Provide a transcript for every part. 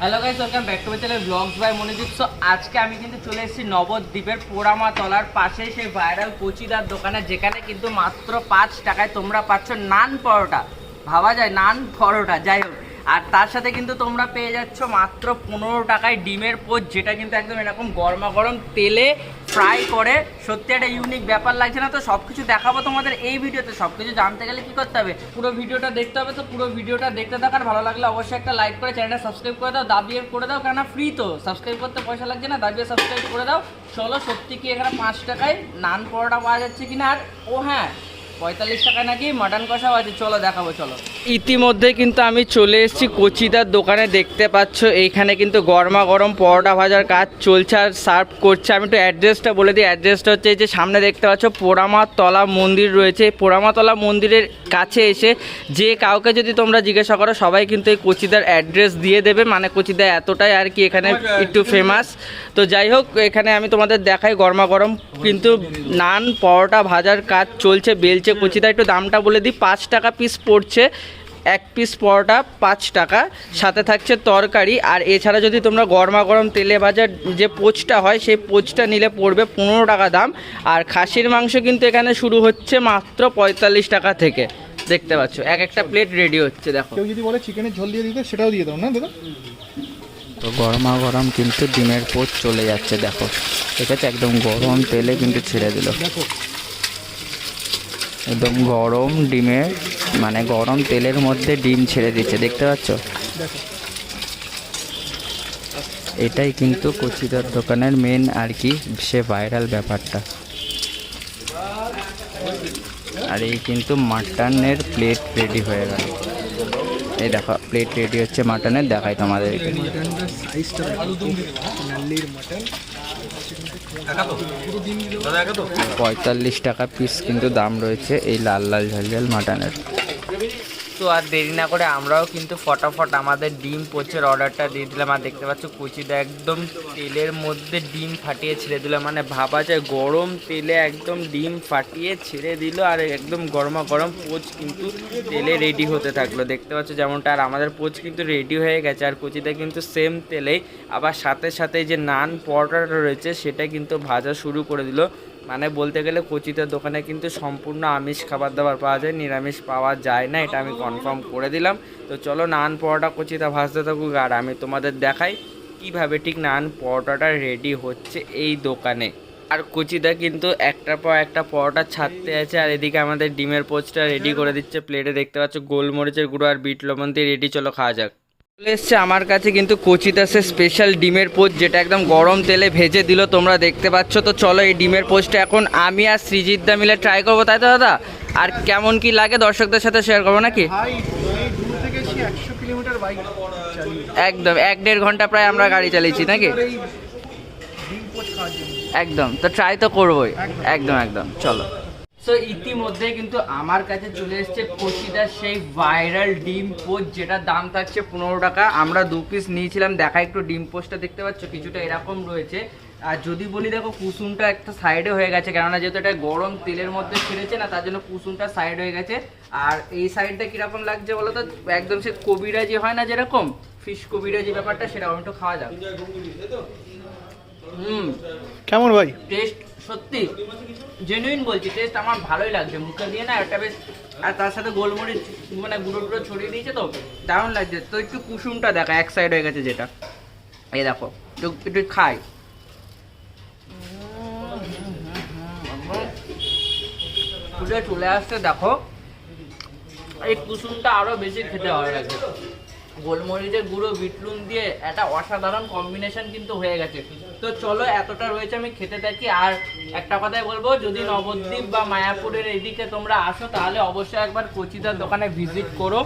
Hello guys welcome back to my vlogs by Monojit so আজকে আমি কিন্তু চলে এসেছি নবদ্বীপের পোড়ামা তলার পাশে সেই ভাইরাল কচিদার দোকানে, যেখানে কিন্তু মাত্র পাঁচ টাকায় তোমরা পাচ্ছ নান পরোটা। ভাবা যায়, নান পরোটা, যাই হোক। আর তার সাথে কিন্তু তোমরা পেয়ে যাচ্ছ মাত্র পনেরো টাকায় ডিমের পোচ, যেটা কিন্তু একদম এরকম গরমা গরম তেলে ফ্রাই করে। সত্যি একটা ইউনিক ব্যাপার লাগছে না তো সব কিছু দেখাবো তোমাদের এই ভিডিওতে। সব কিছু জানতে গেলে কি করতে হবে? পুরো ভিডিওটা দেখতে হবে তো, পুরো ভিডিওটা দেখতে থাকার ভালো লাগলে অবশ্যই একটা লাইক করে চ্যানেলটা সাবস্ক্রাইব করে দাও দাবিয়ে করে দাও, কেননা ফ্রি তো। সাবস্ক্রাইব করতে পয়সা লাগছে না দাবিয়ে সাবস্ক্রাইব করে দাও। চলো, সত্যি কি এখানে পাঁচ টাকায় নান পরোটা পাওয়া যাচ্ছে কিনা? আর ও হ্যাঁ পঁয়তাল্লিশ টাকায় নাকি মাটন কষাও আছে? চলো, দেখাবো, চলো। ইতিমধ্যে কিন্তু আমি চলে এসেছি কচিদার দোকানে, দেখতে পাচ্ছ, এইখানে কিন্তু গরমা গরম পরোটা ভাজার কাজ চলছে আর সার্ভ করছে। আমি একটু অ্যাড্রেসটা বলে দিই। অ্যাড্রেসটা হচ্ছে এই যে সামনে দেখতে পাচ্ছ পোড়ামা তলা মন্দির রয়েছে। পোড়ামা তলা মন্দিরের কাছে এসে যে কাউকে যদি তোমরা জিজ্ঞাসা করো, সবাই কিন্তু এই কচিদার অ্যাড্রেস দিয়ে দেবে। মানে কচিদা এতটাই আর কি এখানে একটু ফেমাস তো যাই হোক, এখানে আমি তোমাদের দেখাই গরমা গরম। কিন্তু নান, পরোটা ভাজার কাজ চলছে বেলছে কচিদা একটু দামটা বলে দিই পাঁচ টাকা পিস পড়ছে এক পিস পরোটা পাঁচ টাকা সাথে থাকছে তরকারি আর এছাড়া যদি তোমরা গরমা গরম তেলে ভাজার যে পোচটা হয় সেই পোচটা নিলে পড়বে পনেরো টাকা দাম আর খাসির মাংস কিন্তু এখানে শুরু হচ্ছে মাত্র পঁয়তাল্লিশ টাকা থেকে দেখতে পাচ্ছ এক একটা প্লেট রেডি হচ্ছে দেখো। কেউ যদি বলে চিকেনের ঝোল দিয়ে দিতে সেটাও দিয়ে দাও না দাদা? তো গরমা গরম কিন্তু ডিমের পোচ চলে যাচ্ছে দেখো ঠিক আছে একদম গরম তেলে কিন্তু ছেড়ে দিল। দেখো একদম গরম ডিমের মানে গরম তেলের মধ্যে ডিম ছেড়ে দিচ্ছে, দেখতে পাচ্ছ? এটাই কিন্তু কচিদার দোকানের মেন আর কি, সে ভাইরাল ব্যাপারটা। আর এই কিন্তু মাটনের প্লেট রেডি হয়ে গেল। এই দেখো প্লেট রেডি হচ্ছে মাটনের, দেখাই তোমাদেরকে। পঁয়তাল্লিশ টাকা পিস কিন্তু দাম রয়েছে এই লাল লাল ঝালঝাল ঝাল মাটনের। তো আর দেরি না করে আমরাও কিন্তু ফটাফট আমাদের ডিম পোচের অর্ডারটা দিয়ে দিলাম। আর দেখতে পাচ্ছ কুচিটা একদম তেলের মধ্যে ডিম ফাটিয়ে ছেড়ে দিল। মানে ভাবা যায় গরম তেলে একদম ডিম ফাটিয়ে ছেড়ে দিল আর একদম গরমা গরম পোচ কিন্তু তেলে রেডি হতে থাকল। দেখতে পাচ্ছ যেমনটা আর আমাদের পোচ কিন্তু রেডি হয়ে গেছে। আর কুচিটা কিন্তু সেম তেলেই। আবার সাথে সাথে যে নান পরোটাটা রয়েছে সেটা কিন্তু ভাজা শুরু করে দিল। মানে বলতে গেলে কচিতার দোকানে কিন্তু সম্পূর্ণ আমিষ খাবার দাবার পাওয়া যায়, নিরামিষ পাওয়া যায় না, এটা আমি কনফার্ম করে দিলাম। তো চলো নান পরোটা কচিতা ভাজতে থাকুক আর আমি তোমাদের দেখাই কীভাবে ঠিক নান পরোটাটা রেডি হচ্ছে এই দোকানে। আর কচিদা কিন্তু একটার পর একটা পরোটা ছাড়তে আছে আর এদিকে আমাদের ডিমের পোচটা রেডি করে দিচ্ছে। প্লেটে দেখতে পাচ্ছ গোলমরিচের গুঁড়ো আর বিট লবণ দিয়ে রেডি চলো খাওয়া যাক। চলে এসছে আমার কাছে কিন্তু কচিদাসের স্পেশাল ডিমের পোচ যেটা একদম গরম তেলে ভেজে দিল তোমরা দেখতে পাচ্ছ। তো চলো এই ডিমের পোচটা এখন আমি আর সৃজিতদা মিলে ট্রাই করব তাই তো দাদা? আর কেমন কি লাগে দর্শকদের সাথে শেয়ার করব নাকি? একদম এক দেড় ঘণ্টা প্রায় আমরা গাড়ি চালিয়েছি নাকি? একদম তো ট্রাই তো করবোই। একদম একদম চলো। সো ইতিমধ্যে কিন্তু আমার কাছে চলে এসেছে কচিদার সেই ভাইরাল ডিম পোস্ট যেটার দাম থাকছে পনেরো টাকা। আমরা দু পিস নিয়েছিলাম দেখা একটু ডিম পোস্টটা দেখতে পাচ্ছ, কিছুটা এরকম রয়েছে। আর যদি বলি দেখো, কুসুমটা একটা সাইডে হয়ে গেছে, কেননা যেহেতু এটা গরম তেলের মধ্যে ছেড়েছে না, তার জন্য কুসুমটা সাইড হয়ে গেছে। আর এই সাইডটা কীরকম লাগছে বলো তো? একদম সে কবিরাজি হয় না যেরকম? ফিশ কবিরাজি ব্যাপারটা, সেরকম একটু খাওয়া হুম কেমন ভাই? টেস্ট সত্যি জেনুইন বলছি টেস্ট আমার ভালোই লাগছে। মুখে দিয়ে না একটা বেশ আর তার সাথে গোলমরিচ মানে গুঁড়ো গুঁড়ো ছড়িয়ে দিয়েছে তো দারুণ লাগছে। তো একটু কুসুমটা দেখা এক সাইড হয়ে গেছে যেটা। এই দেখো একটু একটু খাই। চলে আসছে দেখো। এই কুসুমটা আরও বেশি খেতে ভালো লাগে। গোলমরিচের গুঁড়ো, বিটলুন দিয়ে একটা অসাধারণ কম্বিনেশন কিন্তু হয়ে গেছে। তো চলো, এতটা রয়েছে, আমি খেতে থাকি। আর একটা কথাই বলব, যদি নবদ্বীপ বা মায়াপুরের এদিকে তোমরা আসো, তাহলে অবশ্যই একবার কচিদার দোকানে ভিজিট করো।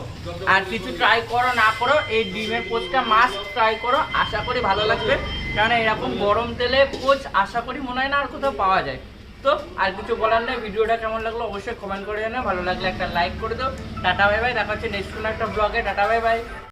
আর কিছু ট্রাই করো, না করো, এই ডিমের পোচটা মাস্ট ট্রাই করো। আশা করি ভালো লাগবে। কারণ এরকম গরম তেলে পোচ, আশা করি মনে হয় না আর কোথাও পাওয়া যায়। তো, আর কিছু বলার নেই, ভিডিওটা কেমন লাগল অবশ্যই কমেন্ট করে জানাও। ভালো লাগলে একটা লাইক করে দাও। টাটা বাই বাই দেখা হচ্ছে নেক্সট কোনো একটা ব্লগে টাটা বাই বাই